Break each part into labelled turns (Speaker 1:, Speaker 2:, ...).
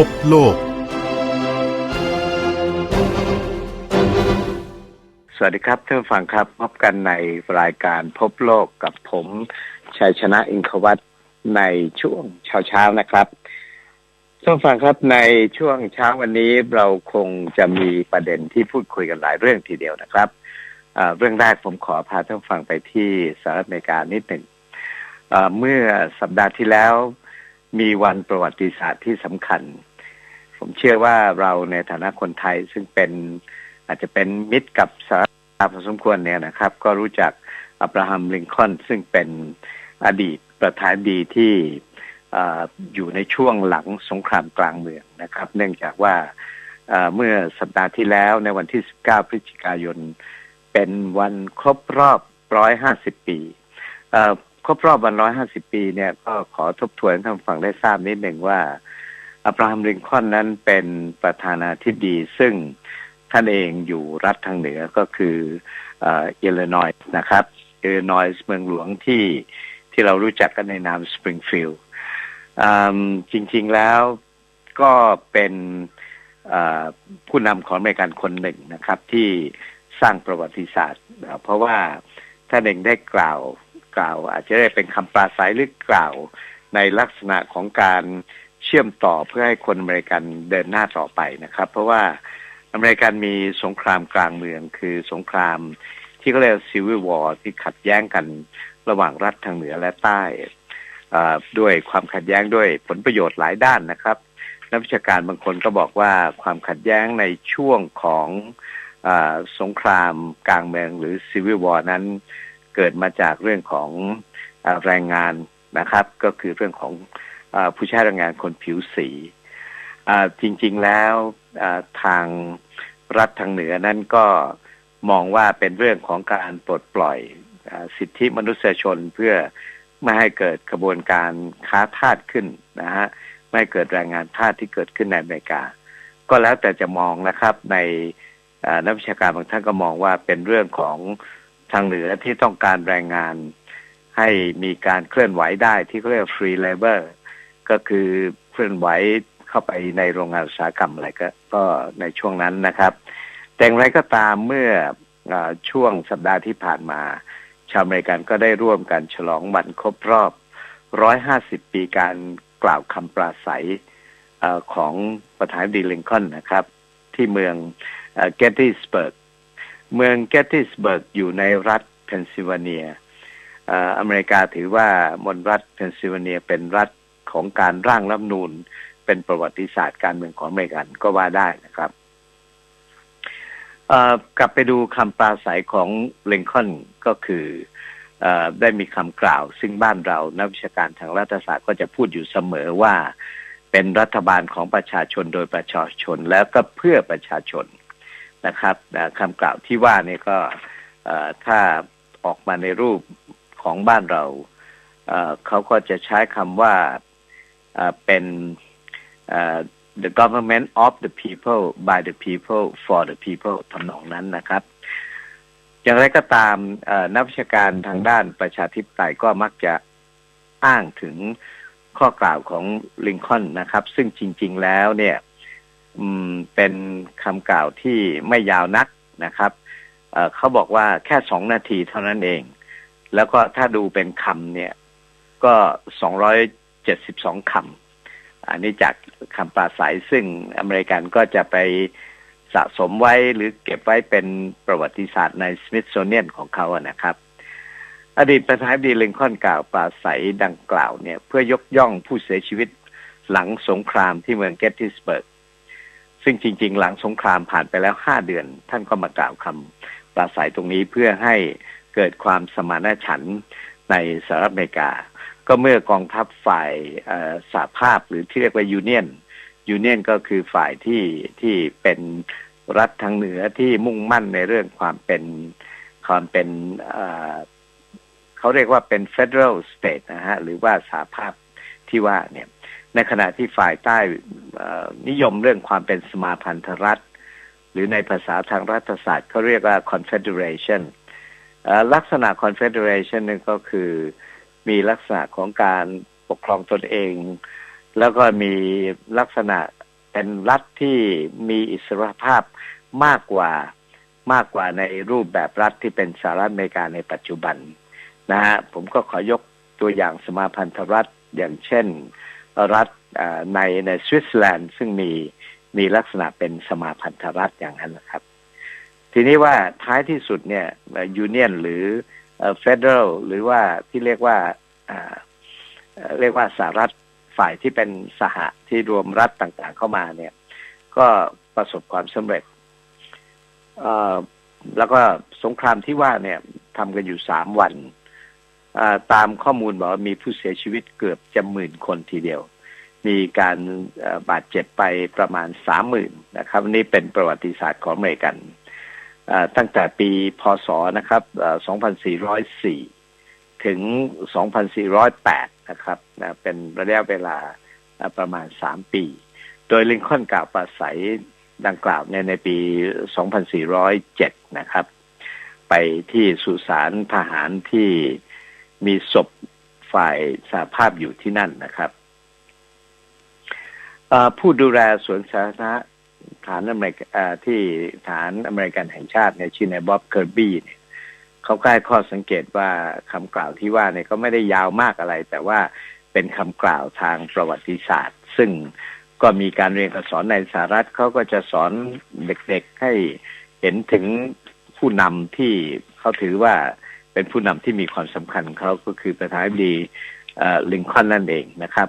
Speaker 1: พบโลก
Speaker 2: สวัสดีครับท่านฟังครับพบกันในรายการพบโลกกับผมชัยชนะอินทวัตในช่วงเช้าเช้าๆนะครับท่านฟังครับในช่วงเช้าวันนี้เราคงจะมีประเด็นที่พูดคุยกันหลายเรื่องทีเดียวนะครับเรื่องแรกผมขอพาท่านฟังไปที่สหรัฐอเมริกานิดหนึ่งเมื่อสัปดาห์ที่แล้ว มีวันประวัติศาสตร์ที่สำคัญ ผมเชื่อว่าเราในฐานะคนไทยซึ่งเป็นอาจจะเป็นมิตรกับสหรัฐพอสมควรเนี่ยนะครับ ก็รู้จักอับราฮัมลิงคอนซึ่งเป็นอดีตประธานดีที่อออยู่ในช่วงหลังสงครามกลางเมืองนะครับ เนื่องจากว่าเมื่อสัปดาห์ที่แล้วในวันที่ 19 พฤศจิกายน เป็นวันครบรอบ 150 ปี ครบรอบวัน150ปีเนี่ยก็ขอทบทวนท่านฟังได้ทราบนิดหนึ่งว่าอับราฮัมลิงคอนนั้นเป็นประธานาธิบดี ซึ่งท่านเองอยู่รัฐทางเหนือก็คือเอิลลินอยส์นะครับอิลลินอยส์เมืองหลวงที่ที่เรารู้จักกันในนามสปริงฟิลด์จริง ๆแล้วก็เป็นผู้นำของอเมริกันคนหนึ่งนะครับ ที่สร้างประวัติศาสตร์ เพราะว่าท่านเองได้กล่าว กล่าว อาจจะได้เป็นคำปราศัยหรือกล่าว ในลักษณะของการเชื่อมต่อเพื่อให้คนอเมริกันเดินหน้าต่อไปนะครับ เพราะว่าอเมริกันมีสงครามกลางเมืองคือสงครามที่เขาเรียกซีวิววอร์ที่ขัดแย้งกันระหว่างรัฐทางเหนือและใต้ด้วยความขัดแย้งด้วยผลประโยชน์หลายด้านนะครับ นักวิชาการบางคนก็บอกว่าความขัดแย้งในช่วงของอสงครามกลางเมืองหรือซีวิววอร์นั้น เกิดมาจากเรื่องของอแรงงานนะครับ ก็คือเรื่องของอผู้ใช้แรงงานคนผิวสีจริง ๆแล้วทางรัฐทางเหนือนั้นก็มองว่าเป็นเรื่องของการปลดปล่อยอสิทธิมนุษยชนเพื่อไม่ให้เกิดกระบวนการค้าทาสขึ้นนะฮะไม่เกิดแรงงานทาสที่เกิดขึ้นในอเมริกา ก็แล้วแต่จะมองนะครับในนักวิชาการบางท่านก็มองว่าเป็นเรื่องของ ทางเหนือที่ต้องการแรงงาน ให้มีการเคลื่อนไหวได้ที่เขาเรียก free labor ก็คือเคลื่อนไหวเข้าไปในโรงงานอุตสาหกรรมอะไรก็ก็ในช่วงนั้นนะครับ แต่อย่างไรก็ตามเมื่ออช่วงสัปดาห์ที่ผ่านมา ชาวอเมริกันก็ได้ร่วมกันฉลองวันครบรอบ 150 ปีการกล่าวคำปราศัยอของประธานดีลิงคอนนะครับ ที่เมืองเกตติสเบิร์ก เมืองเกตติสเบิร์กอยู่ในรัฐเพนซิลเวเนียอเมริกาถือว่ามณฑรัฐเพนซิลเวเนีย เป็นรัฐของการร่างรัฐนูญเป็นประวัติศาสตร์การเมืองของอเมริกันก็ว่าได้นะครับกลับไปดูคำปราศัยของเลิงคอนก็คือออได้มีคำกล่าว ซึ่งบ้านเรานักวิชาการทางรัฐศาสตร์ก็จะพูดอยู่เสมอว่าเป็นรัฐบาลของประชาชนโดยประชาชนแล้วก็เพื่อประชาชน นะครับคำกล่าวที่ว่านี่ก็ถ้าออกมาในรูปของบ้านเราเขาก็จะใช้คำว่าเป็น the government of the people by the people for the people ทำนองนั้นนะครับ อย่างไรก็ตามนักวิชาการทางด้านประชาธิปไตยก็มักจะอ้างถึงข้อกล่าวของลิงคอล์นนะครับ ซึ่งจริง ๆ แล้วเนี่ย อืมเป็นคำกล่าวที่ไม่ยาวนักนะครับเเขาบอกว่าแค่สองนาทีเท่านั้นเอง แล้วก็ถ้าดูเป็นคำเนี่ย ก็สองร้อยเจ็ดสิบสองคำอันนี้จากคำปราศัยซึ่งอเมริกันก็จะไปสะสมไว้หรือเก็บไว้เป็นประวัติศาสตร์ในสมิธโซเนียนของเขาอะนะครับ อดีตประธานาธิบดีลิงคอนกล่าวปราศัยดังกล่าวเนี่ย เพื่อยกย่องผู้เสียชีวิตหลังสงครามที่เมืองเกตติสเบิร์ก ซึ่งจริง ๆ หลังสงครามผ่านไปแล้วห้าเดือน ท่านก็มากล่าวคำปราศัยตรงนี้เพื่อให้เกิดความสมานฉันท์ในสหรัฐอเมริกา ก็เมื่อกองทัพฝ่ายอ่อสหภาพหรือที่เรียกว่ายูเนียนยูเนียนก็คือฝ่ายที่ที่เป็นรัฐทางเหนือที่มุ่งมั่นในเรื่องความเป็นความเป็นเอ่อเขาเรียกว่าเป็น federal state นะฮะ หรือว่าสหภาพที่ว่าเนี่ย ในขณะที่ฝ่ายใต้นิยมเรื่องความเป็นสมาพันธรัฐ หรือในภาษาทางรัฐศาสตร์เขาเรียกว่า confederation ลักษณะ confederation นี่ก็คือมีลักษณะของการปกครองตนเอง แล้วก็มีลักษณะเป็นรัฐที่มีอิสรภาพมากกว่ามากกว่าในรูปแบบรัฐที่เป็นสหรัฐอเมริกาในปัจจุบันนะฮะผมก็ขอยกตัวอย่างสมาพันธรัฐอย่างเช่น รัฐในในสวิตเซอร์แลนด์ซึ่งมีมีลักษณะเป็นสมาพันธรัฐอย่างนั้นนะครับ ทีนี้ว่าท้ายที่สุดเนี่ยยูเนียนหรือเฟเดอรัลหรือว่าที่เรียกว่าเรียกว่าสหรัฐฝ่ายที่เป็นสหะที่รวมรัฐต่างๆเข้ามาเนี่ย ก็ประสบความสำเร็จ แล้วก็สงครามที่ว่าเนี่ยทำกันอยู่สามวัน ตามข้อมูลบอกว่ามีผู้เสียชีวิตเกือบจะหมื่นคนทีเดียว มีการบาดเจ็บไปประมาณสามหมื่นนะครับ นี่เป็นประวัติศาสตร์ของอเมริกันตั้งแต่ปีพศนะครับ 2404 ถึง 2408 นะครับ เป็นระยะเวลาประมาณสามปี โดยลิงคอนกล่าวปราศัยดังกล่าวในในปี 2407 นะครับ ไปที่สุสานทหารที่ มีศพฝ่ายสาภาพอยู่ที่นั่นนะครับผู้ดูแลสวนสาธารณะฐานอเมริกาที่ฐานอเมริกันแห่งชาติเนี่ยชื่อในบ๊อบเคอร์บี้เนี่ยเขาใกล้ข้อสังเกตว่าคำกล่าวที่ว่าเนี่ยก็ไม่ได้ยาวมากอะไร แต่ว่าเป็นคำกล่าวทางประวัติศาสตร์ ซึ่งก็มีการเรียนการสอนในสหรัฐเขาก็จะสอนเด็กๆให้เห็นถึงผู้นำที่เขาถือว่า เป็นผู้นำที่มีความสำคัญเขาก็คือประธานาธิบดีลิงคอนนั่นเองนะครับ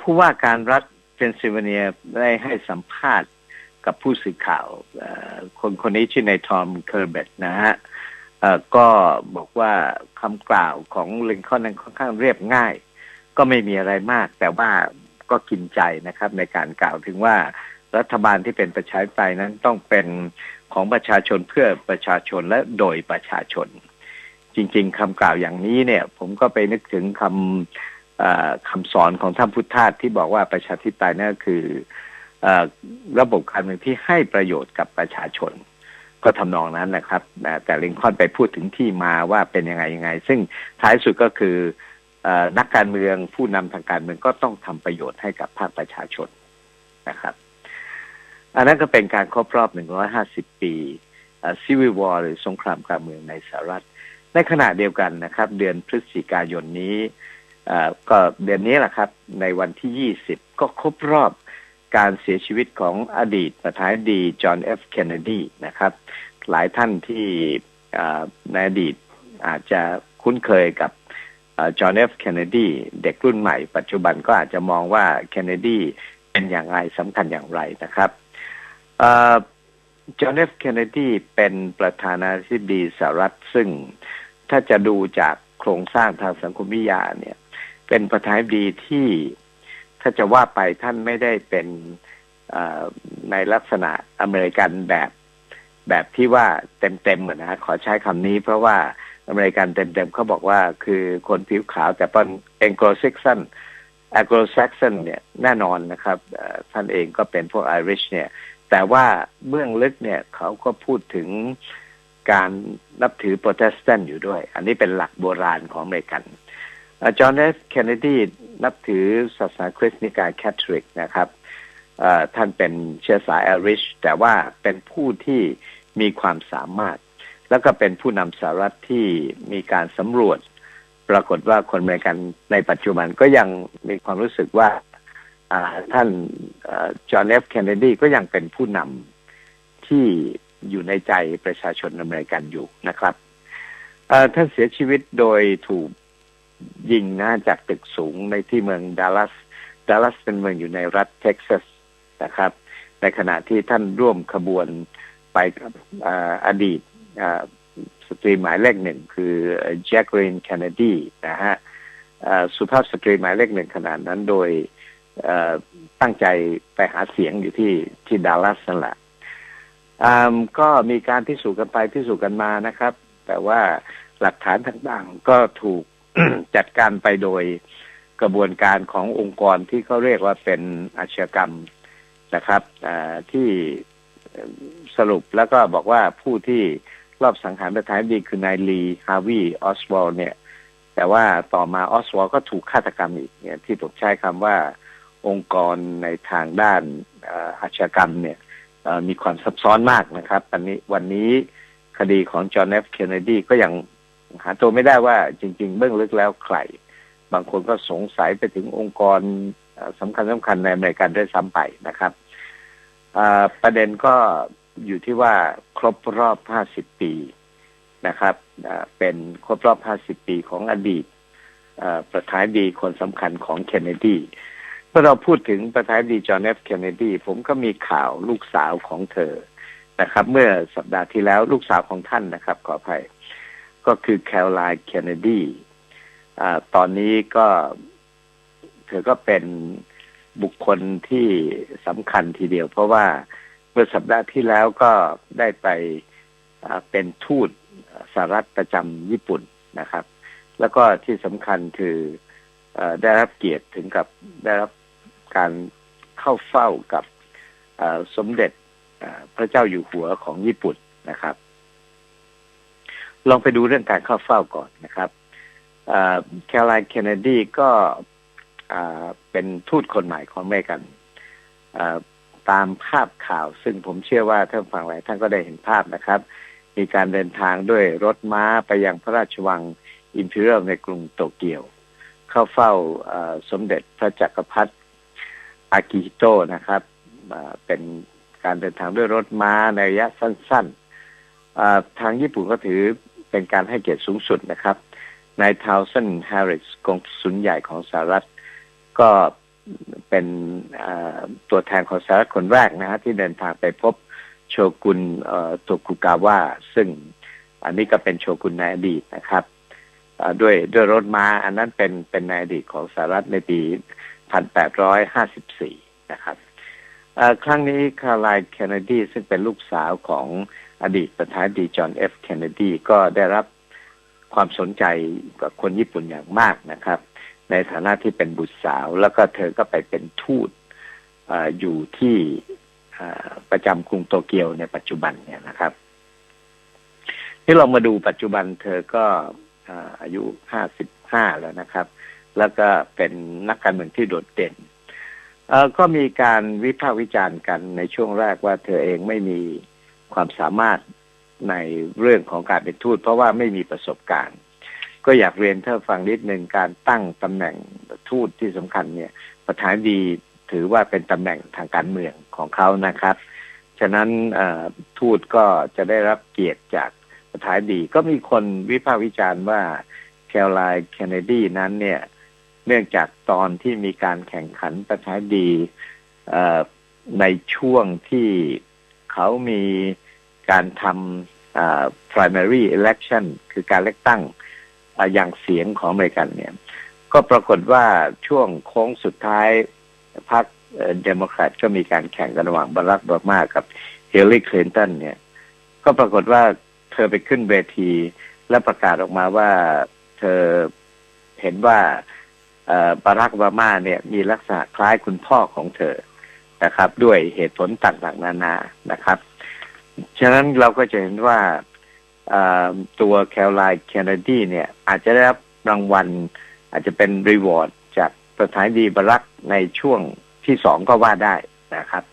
Speaker 2: ผู้ว่าการรัฐเพนซิลเวเนียได้ให้สัมภาษณ์กับผู้สื่อข่าวคนคนนี้ชื่อในทอมเคอร์เบตนะฮะก็บอกว่าคำกล่าวของลิงคอนนั้นค่อนข้างเรียบง่าย ก็ไม่มีอะไรมาก แต่ว่าก็กินใจนะครับ ในการกล่าวถึงว่ารัฐบาลที่เป็นประชาธิปไตยนั้นต้องเป็นของประชาชนเพื่อประชาชนและโดยประชาชน จริง ๆคำกล่าวอย่างนี้เนี่ย ผมก็ไปนึกถึงคำคำสอนของท่านพุทธทาสที่บอกว่าประชาธิปไตยนั่นคือระบบการเมืองที่ให้ประโยชน์กับประชาชน ก็ทำนองนั้นนะครับแต่ลิงคอนไปพูดถึงที่มาว่าเป็นยังไงยังไง ซึ่งท้ายสุดก็คือนักการเมืองผู้นำทางการเมืองก็ต้องทำประโยชน์ให้กับภาคประชาชนนะครับ อันนั้นก็เป็นการครบรอบ 150 ปีซีวิวอร์หรือสงครามการเมืองในสหรัฐ ในขณะเดียวกันนะครับ เดือนพฤศจิกายนนี้ก็เดือนนี้แหละครับ ในวันที่ 20 ก็ครบรอบการเสียชีวิตของอดีตประธานาธิบดีจอห์นเอฟเคนเนดีนะครับ หลายท่านที่ในอดีตอาจจะคุ้นเคยกับจอห์นเอฟเคนเนดีเด็กรุ่นใหม่ ปัจจุบันก็อาจจะมองว่าเคนเนดีเป็นอย่างไรสำคัญอย่างไรนะครับจอห์นเอฟเคนเนดีเป็นประธานาธิบดีสหรัฐซึ่ง ถ้าจะดูจากโครงสร้างทางสังคมวิทยาเนี่ย เป็นประธานาธิบดีที่ถ้าจะว่าไปท่านไม่ได้เป็นในลักษณะอเมริกันแบบแบบที่ว่าเต็มๆเหมือนนะขอใช้คำนี้ เพราะว่าอเมริกันเต็มๆเขาบอกว่าคือคนผิวขาวแต่เป็นเองโกลเซ็กซันแองโกลแซกซันเนี่ยแน่นอนนะครับท่านเองก็เป็นพวกไอริชเนี่ย แต่ว่าเบื้องลึกเนี่ยเขาก็พูดถึง การนับถือโปรเตสแตนต์อยู่ด้วย อันนี้เป็นหลักโบราณของอเมริกันจอห์นเอฟเคนเนดีนับถือศาสนาคริสต์นิกายแคทอลิกนะครับท่านเป็นเชื้อสายไอริชแต่ว่าเป็นผู้ที่มีความสามารถ แล้วก็เป็นผู้นำสหรัฐที่มีการสำรวจ ปรากฏว่าคนอเมริกันในปัจจุบันก็ยังมีความรู้สึกว่าท่านจอห์นเอฟเคนเนดีก็ยังเป็นผู้นำที่ อยู่ในใจประชาชนอเมริกันอยู่นะครับท่านเสียชีวิตโดยถูกยิงนะจากตึกสูงในที่เมืองดัลลัส ดัลลัสเป็นเมืองอยู่ในรัฐเท็กซัสนะครับ ในขณะที่ท่านร่วมขบวนไปกับอดีตสตรีหมายเลขหนึ่งคือแจ็คเรนแคนเนดีนะฮะสุภาพสตรีหมายเลขหนึ่งขนาดนั้นโดยตั้งใจไปหาเสียงอยู่ที่ที่ดัลลัสนั่นแหละ ก็มีการพิสูจน์กันไปพิสูจน์กันมานะครับ แต่ว่าหลักฐานต่างๆก็ถูกจัดการไปโดยกระบวนการขององค์กรที่เขาเรียกว่าเป็นอาชญากรรมนะครับที่สรุปแล้วก็บอกว่าผู้ที่รอบสังหารประธานาธิบดีคือนายลีฮาวีออสวอลเนี่ย แต่ว่าต่อมาออสวอลก็ถูกฆาตกรรมอีกเนี่ยที่ถูกใช้คำว่าองค์กรในทางด้านอาชญากรรมเนี่ย มีความซับซ้อนมากนะครับวันนี้วันนี้คดีของจอห์นเอฟเคนเนดีก็ยังหาตัวไม่ได้ว่าจริง ๆ เบื้องลึกแล้วใคร บางคนก็สงสัยไปถึงองค์กรสำคัญสำคัญในอเมริกันด้วยซ้ำไปนะครับประเด็นก็อยู่ที่ว่าครบรอบ 50 ปีนะครับเป็นครบรอบ 50 ปีของอดีตประธานดีคนสำคัญของเคนเนดี มื่อเราพูดถึงประธานาธิบดีจอห์นเอฟเคนเนดีผมก็มีข่าวลูกสาวของเธอนะครับ เมื่อสัปดาห์ที่แล้วลูกสาวของท่านนะครับ ขออภัย ก็คือแคโรไลน์เคนเนดีตอนนี้ก็เธอก็เป็นบุคคลที่สำคัญทีเดียว เพราะว่าเมื่อสัปดาห์ที่แล้วก็ได้ไปเป็นทูตสหรัฐประจำญี่ปุ่นนะครับ แล้วก็ที่สำคัญคืออได้รับเกียรติถึงกับได้รับ การเข้าเฝ้ากับสมเด็จพระเจ้าอยู่หัวของญี่ปุ่นนะครับ ลองไปดูเรื่องการเข้าเฝ้าก่อนนะครับแคลไลน์เคนเนดีก็เป็นทูตคนใหม่ของอเมริกันตามภาพข่าว ซึ่งผมเชื่อว่าท่านฟังหลายท่านก็ได้เห็นภาพนะครับ มีการเดินทางด้วยรถม้าไปยังพระราชวังอิมพีเรียลในกรุงโตเกียว เข้าเฝ้าสมเด็จพระจักรพรรดิ อากิฮิโตะนะครับเป็นการเดินทางด้วยรถม้าในระยะสั้นๆ ทางญี่ปุ่นก็ถือเป็นการให้เกียรติสูงสุดนะครับนายทาวสันแฮร์ริสกงสุลใหญ่ของสหรัฐ ก็เป็นตัวแทนของสหรัฐคนแรกนะฮะที่เดินทางไปพบโชกุนโตกุกาวะซึ่งอันนี้ก็เป็นโชกุนในอดีตนะครับด้วยด้วยรถม้าอันนั้นเป็นเป็นในอดีตของสหรัฐในปี 1854 นะครับครั้งนี้คาร์ไลน์เคนเนดีซึ่งเป็นลูกสาวของอดีตประธานดีจอห์นเอฟเคนเนดีก็ได้รับความสนใจกับคนญี่ปุ่นอย่างมากนะครับ ในฐานะที่เป็นบุตรสาว แล้วก็เธอก็ไปเป็นทูตออยู่ที่ประจำกรุงโตเกียวในปัจจุบันเนี่ยนะครับ ที่เรามาดูปัจจุบันเธอก็ออายุห้าสิบห้าแล้วนะครับ แล้วก็เป็นนักการเมืองที่โดดเด่นเอ่อก็มีการวิพากษ์วิจารณ์กันในช่วงแรกว่าเธอเองไม่มีความสามารถในเรื่องของการเป็นทูต เพราะว่าไม่มีประสบการณ์ ก็อยากเรียนเธอฟังนิดหนึ่งการตั้งตำแหน่งทูตที่สำคัญเนี่ย ประธานดีถือว่าเป็นตำแหน่งทางการเมืองของเขานะครับ ฉะนั้นเอ่อทูตก็จะได้รับเกียรติจากประธานดี ก็มีคนวิพากษ์วิจารณ์ว่าแคลไลน์เคนเนดีนั้นเนี่ย เนื่องจากตอนที่มีการแข่งขันประธาดีในช่วงที่เขามีการทำ primary election คือการเลือกตั้งอย่างเสียงของอเมริกันเนี่ย ก็ปรากฏว่าช่วงโค้งสุดท้ายพรรคเดโมแครตก็มีการแข่งกันระหว่างบารักโอบามากับเฮเลรีคลินตันเนี่ย ก็ปรากฏว่าเธอไปขึ้นเวที และประกาศออกมาว่าเธอเห็นว่า บารักโอบามาเนี่ยมีลักษณะคล้ายคุณพ่อของเธอนะครับ ด้วยเหตุผลต่างๆนานานะครับ ฉะนั้นเราก็จะเห็นว่าเอ่อตัวแคลไลน์เคนเนดีเนี่ย อาจจะได้รับรางวัล อาจจะเป็นรีวอร์ดจากประธานดีบารักในช่วงที่สองก็ว่าได้นะครับ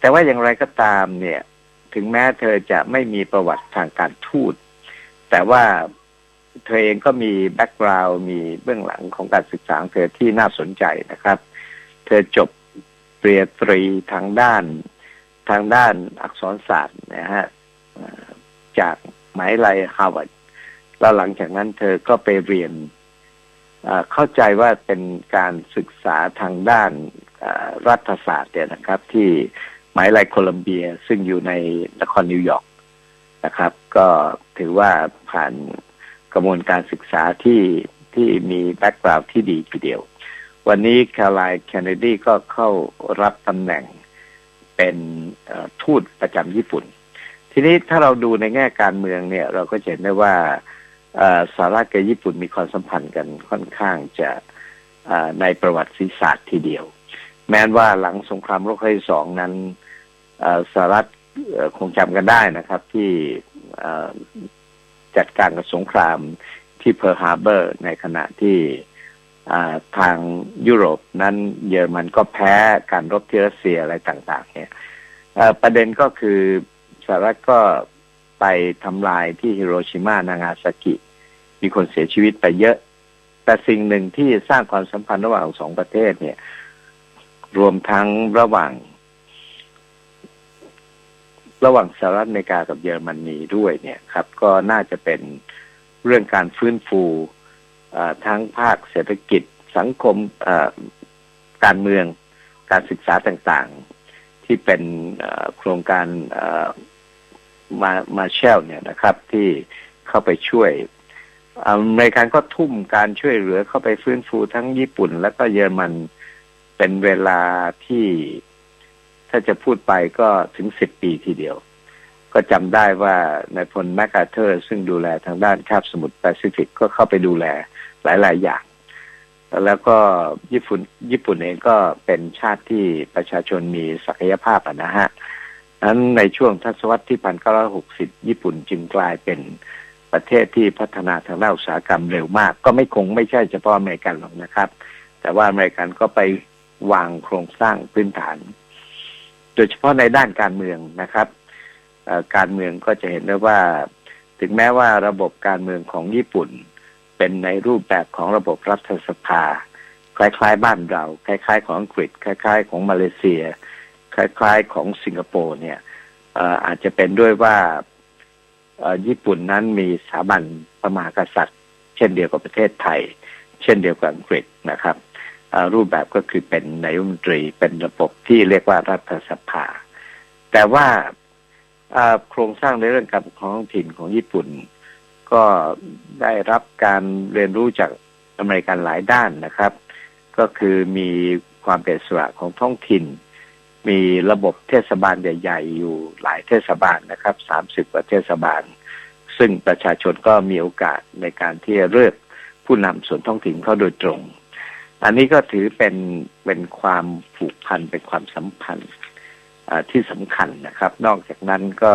Speaker 2: แต่ว่าอย่างไรก็ตามเนี่ย ถึงแม้เธอจะไม่มีประวัติทางการทูตแต่ว่า เธอเองก็มีแบ็กกราวด์มีเบื้องหลังของการศึกษาเธอที่น่าสนใจนะครับ เธอจบปริญญาตรีทางด้านทางด้านอักษรศาสตร์นะฮะจากมาวิทยลัยฮาร์วาร์ดแล้วหลังจากนั้นเธอก็ไปเรียนเข้าใจว่าเป็นการศึกษาทางด้านรัฐศาสตร์เนี่ยนะครับ ที่มาวิทยลัยโคลัมเบียซึ่งอยู่ในนครนิวยอร์กนะครับ ก็ถือว่าผ่าน กระบวนการศึกษาที่ที่มีแบ็กกราวด์ที่ดีทีเดียว วันนี้แคลไลน์เคนเนดีก็เข้ารับตำแหน่งเป็นทูตประจำญี่ปุ่น ทีนี้ถ้าเราดูในแง่การเมืองเนี่ย เราก็เห็นได้ว่าสหรัฐกับญี่ปุ่นมีความสัมพันธ์กันค่อนข้างจะในประวัติศาสตร์ทีเดียว แม้ว่าหลังสงครามโลกครั้งที่สองนั้นสหรัฐคงจำกันได้นะครับ ที่ จัดการกับสงครามที่เพิร์ฮาร์เบอร์ ในขณะที่ทางยุโรปนั้นเยอรมันก็แพ้การรบที่รัสเซียอะไรต่าง ๆ เนี่ยประเด็นก็คือสหรัฐก็ไปทำลายที่ฮิโรชิมานางาซากิ มีคนเสียชีวิตไปเยอะ แต่สิ่งหนึ่งที่สร้างความสัมพันธ์ระหว่างสองประเทศเนี่ย รวมทั้งระหว่าง ระหว่างสหรัฐอเมริกากับเยอรมนีด้วยเนี่ยครับ ก็น่าจะเป็นเรื่องการฟื้นฟูทั้งภาคเศรษฐกิจสังคมการเมืองการศึกษาต่างๆ ที่เป็นโครงการมามาเชลเนี่ยนะครับ ที่เข้าไปช่วยอเมริกันก็ทุ่มการช่วยเหลือเข้าไปฟื้นฟูทั้งญี่ปุ่น และก็เยอรมันเป็นเวลาที่ ถ้าจะพูดไปก็ถึงสิบปีทีเดียว ก็จำได้ว่านายพลแมคอาเธอร์ ซึ่งดูแลทางด้านคาบสมุทรแปซิฟิกก็เข้าไปดูแลหลาย ๆ อย่าง แล้วก็ญี่ปุ่น ญี่ปุ่นเองก็เป็นชาติที่ประชาชนมีศักยภาพะนะฮะนั้นในช่วงทศวรรษที่พันเก้าร้อหกสิบญี่ปุ่นจึงกลายเป็นประเทศที่พัฒนาทางด้านอุตสาหกรรมเร็วมาก ก็ไม่คงไม่ใช่เฉพาะอเมริกันหรอกนะครับ แต่ว่าอเมริกันก็ไปวางโครงสร้างพื้นฐาน โดยเฉพาะในด้านการเมืองนะครับการเมืองก็จะเห็นได้ว่า ถึงแม้ว่าระบบการเมืองของญี่ปุ่น เป็นในรูปแบบของระบบรัฐสภา คล้ายๆ บ้านเรา คล้าย ๆ ของอังกฤษ คล้าย ๆ ของมาเลเซีย คล้าย ๆ ของสิงคโปร์เนี่ยอาจจะเป็นด้วยว่าญี่ปุ่นนั้นมีสถาบันพระมหากษัตริย์ เช่นเดียวกับประเทศไทย เช่นเดียวกับอังกฤษนะครับ รูปแบบก็คือเป็นนายมนตรีเป็นระบบที่เรียกว่ารัฐสภา แต่ว่าโครงสร้างในเรื่องการปกครองท้องถิ่นของญี่ปุ่น ก็ได้รับการเรียนรู้จากอเมริกันหลายด้านนะครับ ก็คือมีความเป็นสระของท้องถิ่น มีระบบเทศบาลใหญ่ ๆ อยู่หลายเทศบาลนะครับสามสิบกว่าเทศบาล ซึ่งประชาชนก็มีโอกาสในการที่จะเลือกผู้นำส่วนท้องถิ่นเขาโดยตรง อันนี้ก็ถือเป็นเป็นความผูกพันเป็นความสัมพันธ์ที่สำคัญนะครับ นอกจากนั้นก็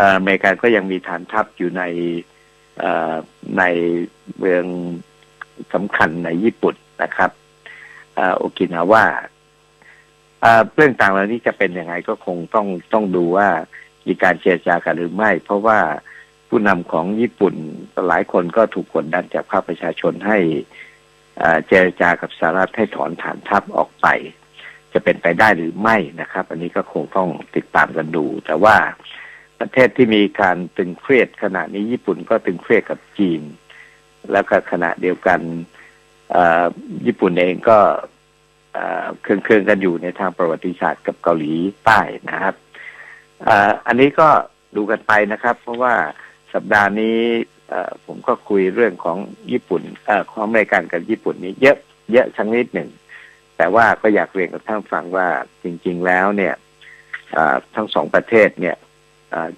Speaker 2: อเมริกาก็ยังมีฐานทัพอยู่ในในเมืองสำคัญในญี่ปุ่นนะครับอโอกินาว่าเรื่องต่างเหล่านี้จะเป็นยังไงก็คงต้องต้องดูว่ามีการเจรจากันหรือไม่ เพราะว่าผู้นำของญี่ปุ่นหลายคนก็ถูกกดดันจากภาคประชาชนให้ เจรจากับสหรัฐให้ถอนฐานทัพออกไป จะเป็นไปได้หรือไม่นะครับ อันนี้ก็คงต้องติดตามกันดู แต่ว่าประเทศที่มีการตึงเครียดขณะนี้ญี่ปุ่นก็ตึงเครียดกับจีน แล้วก็ขณะเดียวกันญี่ปุ่นเองก็เอ่องเครื่องกันอยู่ในทางประวัติศาสตร์กับเกาหลีใต้นะครับอ,อันนี้ก็ดูกันไปนะครับ เพราะว่าสัปดาห์นี้ ผมก็คุยเรื่องของญี่ปุ่นอของอเมริกันกับญี่ปุ่นนี้เยอะเยอะชังนิดหนึ่ง แต่ว่าก็อยากเรียนกับท่านฟังว่าจริง ๆ แล้วเนี่ยทั้งสองประเทศเนี่ย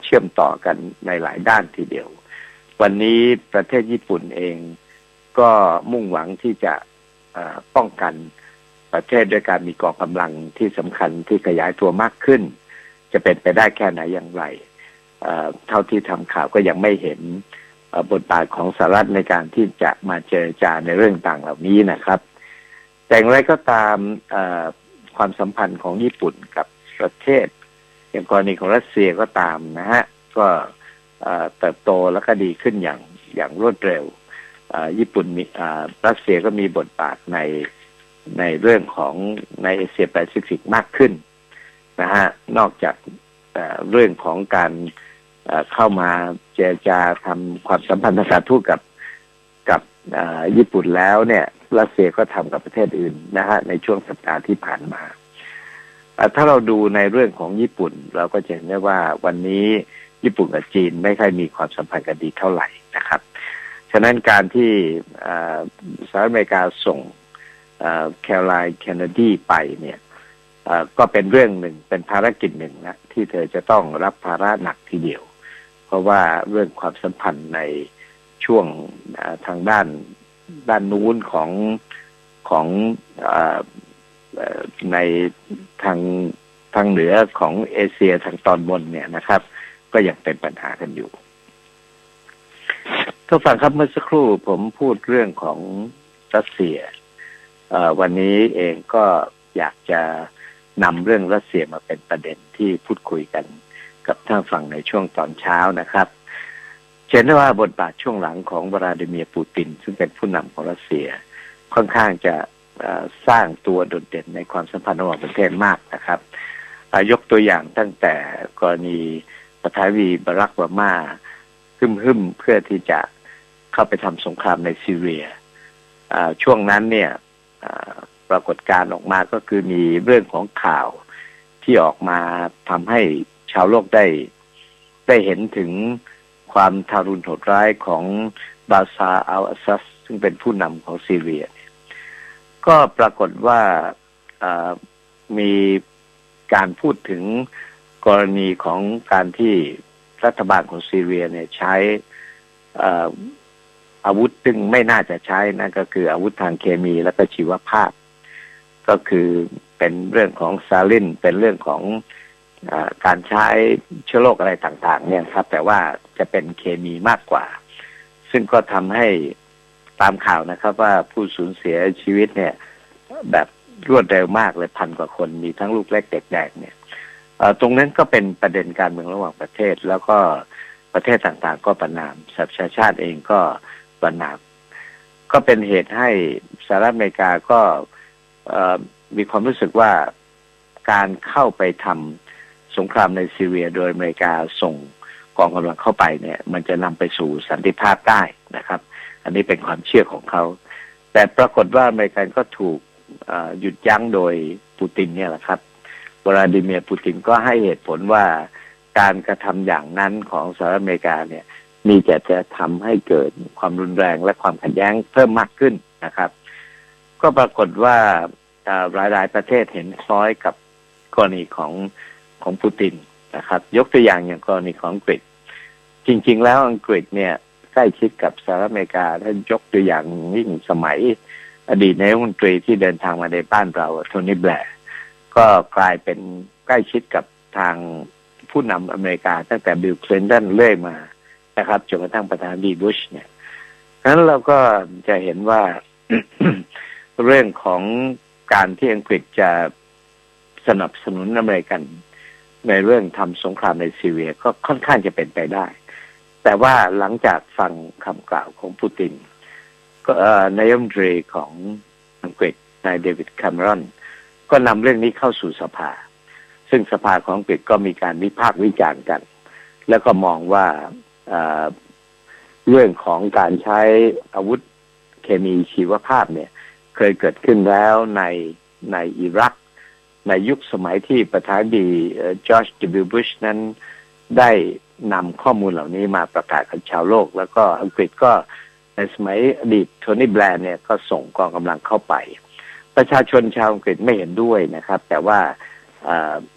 Speaker 2: เชื่อมต่อกันในหลายด้านทีเดียว วันนี้ประเทศญี่ปุ่นเองก็มุ่งหวังที่จะป้องกันประเทศด้วยการมีกองกำลังที่สำคัญที่ขยายตัวมากขึ้น จะเป็นไปได้แค่ไหนอย่างไรเท่าที่ทำข่าวก็ยังไม่เห็น บทบาทของสหรัฐในการที่จะมาเจรจาในเรื่องต่างเหล่านี้นะครับ แต่อย่างไรก็ตามความสัมพันธ์ของญี่ปุ่นกับประเทศ อย่างกรณีของรัสเซียก็ตามนะฮะก็เติบโตแล้วก็ดีขึ้นอย่างอย่างรวดเร็วญี่ปุ่นมีรัสเซียก็มีบทบาทในในเรื่องของในเอเชียแปซิฟิกมากขึ้นนะฮะนอกจากเรื่องของการเเข้ามาเจรจาทำความสัมพันธ์ทางการทูตกับกับญี่ปุ่นแล้วเนี่ยรัสเซียก็ทำกับประเทศอื่นนะฮะในช่วงสัปดาห์ที่ผ่านมาถ้าเราดูในเรื่องของญี่ปุ่น เราก็จะเห็นได้ว่าวันนี้ญี่ปุ่นกับจีนไม่ค่อยมีความสัมพันธ์กันดีเท่าไหร่นะครับ ฉะนั้นการที่สหรัฐอเมริกาส่งแคโรไลน์เคนเนดีไปเนี่ยก็เป็นเรื่องหนึ่งเป็นภารกิจหนึ่งนะที่เธอจะต้องรับภาระหนักทีเดียว ราะว่าเรื่องความสัมพันธ์ในช่วงทางด้านด้านนู้นของของอในทางทางเหนือของเอเชียทางตอนบนเนี่ยนะครับ ก็ยังเป็นปัญหากันอยู่ท่านฟังครับเมื่อสักครู่ผมพูดเรื่องของรัสเซียวันนี้เองก็อยากจะนำเรื่องรัสเซียมาเป็นประเด็นที่พูดคุยกัน กับท่านฟังในช่วงตอนเช้านะครับเห็นได้ว่าบทบาทช่วงหลังของวลาดิเมียร์ปูติน ซึ่งเป็นผู้นำของรัสเซีย ค่อนข้างจะสร้างตัวโดดเด่นในความสัมพันธ์ระหว่างประเทศมากนะครับยกตัวอย่างตั้งแต่กรณีประธานาธิบดีบารักโอบามาฮึมฮึมๆเพื่อที่จะเข้าไปทำสงครามในซีเรียช่วงนั้นเนี่ยปรากฏการออกมาก็คือมีเรื่องของข่าวที่ออกมาทำให้ ชาวโลกได้ได้เห็นถึงความทารุณโหดร้ายของบาซาอัลอาซัส ซึ่งเป็นผู้นำของซีเรีย ก็ปรากฏว่ามีการพูดถึงกรณีของการที่รัฐบาลของซีเรียเนี่ยใช้อาอาวุธซึ่งไม่น่าจะใช้นั่นก็คืออาวุธทางเคมีและก็ชีวภาพ ก็คือเป็นเรื่องของซาลินเป็นเรื่องของ การใช้เชื้อโรคอะไรต่าง ๆ เนี่ยครับ แต่ว่าจะเป็นเคมีมากกว่า ซึ่งก็ทำให้ตามข่าวนะครับ ว่าผู้สูญเสียชีวิตเนี่ย แบบรวดเร็วมากเลยพันกว่าคนมีทั้งลูกเล็กเด็กแดงเนี่ยตรงนั้นก็เป็นประเด็นการเมืองระหว่างประเทศ แล้วก็ประเทศต่างๆ ก็ประนามสหประชาชาติเองก็ประนาม ก็เป็นเหตุให้สหรัฐอเมริกาก็มีความรู้สึกว่าการเข้าไปทำ สงครามในซีเรียโดยอเมริกาส่งกองกำลังเข้าไปเนี่ย มันจะนำไปสู่สันติภาพได้นะครับ อันนี้เป็นความเชื่อของเขา แต่ปรากฏว่าอเมริกันก็ถูกหยุดยั้งโดยปูตินเนี่ยแหละครับวลาดิเมียร์ปูตินก็ให้เหตุผลว่าการกระทำอย่างนั้นของสหรัฐอเมริกาเนี่ย มีแต่จะทำให้เกิดความรุนแรงและความขัดแย้งเพิ่มมากขึ้นนะครับ ก็ปรากฏว่าหลายๆประเทศเห็นคล้อยกับกรณีของ ของปูตินนะครับ ยกตัวอย่างอย่างกรณีของอังกฤษ จริง ๆ แล้วอังกฤษเนี่ยใกล้ชิดกับสหรัฐอเมริกาถ้ายกตัวอย่างยิ่งสมัย อดีตนายกรัฐมนตรีที่เดินทางมาในบ้านเราโทนี่แบร์ก็กลายเป็นใกล้ชิดกับทางผู้นำอเมริกาตั้งแต่บิลคลินตันเรื่อยมานะครับจนกระทั่งประธานดีบุชเนี่ยฉะนั้นเราก็จะเห็นว่าเรื่องของการที่อังกฤษจะสนับสนุนอเมริกัน ในเรื่องทำสงครามในซีเรียก็ค่อนข้างจะเป็นไปได้ แต่ว่าหลังจากฟังคำกล่าวของปูติน ก็นายมนตรีของอังกฤษนายเดวิดแคมรอน ก็นำเรื่องนี้เข้าสู่สภา ซึ่งสภาของอังกฤษก็มีการวิพากษ์วิจารณ์กัน แล้วก็มองว่าเรื่องของการใช้อาวุธเคมีชีวภาพเนี่ย เคยเกิดขึ้นแล้วในในอิรัก ในยุคสมัยที่ประธานดีจอร์จ W. Bush นั้นได้นำข้อมูลเหล่านี้มาประกาศกับชาวโลก แล้วก็อังกฤษก็ในสมัยอดีตโทนี่แบรนเนี่ยก็ส่งกองกำลังเข้าไป ประชาชนชาวอังกฤษไม่เห็นด้วยนะครับ แต่ว่า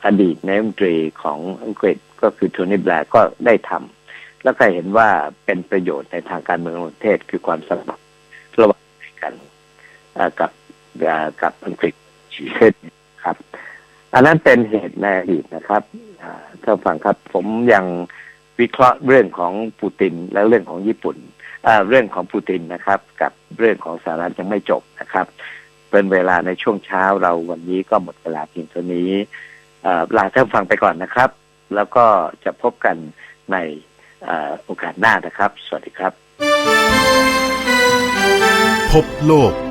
Speaker 2: อดีตนายมนตรีของอังกฤษก็คือโทนี่แบรก็ได้ทำแล้วก็เห็นว่าเป็นประโยชน์ในทางการเมืองประเทศคือความสัมพันธ์ระหว่างกันกับกับอังกฤษขึ้น ครับ อันนั้นเป็นเหตุในอดีตนะครับท่านฟังครับ ผมยังวิเคราะห์เรื่องของปูตินและเรื่องของญี่ปุ่นเรื่องของปูตินนะครับ กับเรื่องของสหรัฐยังไม่จบนะครับ เป็นเวลาในช่วงเช้าเราวันนี้ก็หมดเวลาเพียงเท่านี้ลาท่านฟังไปก่อนนะครับ แล้วก็จะพบกันในโอกาสหน้านะครับ สวัสดีครับ
Speaker 1: พบโลก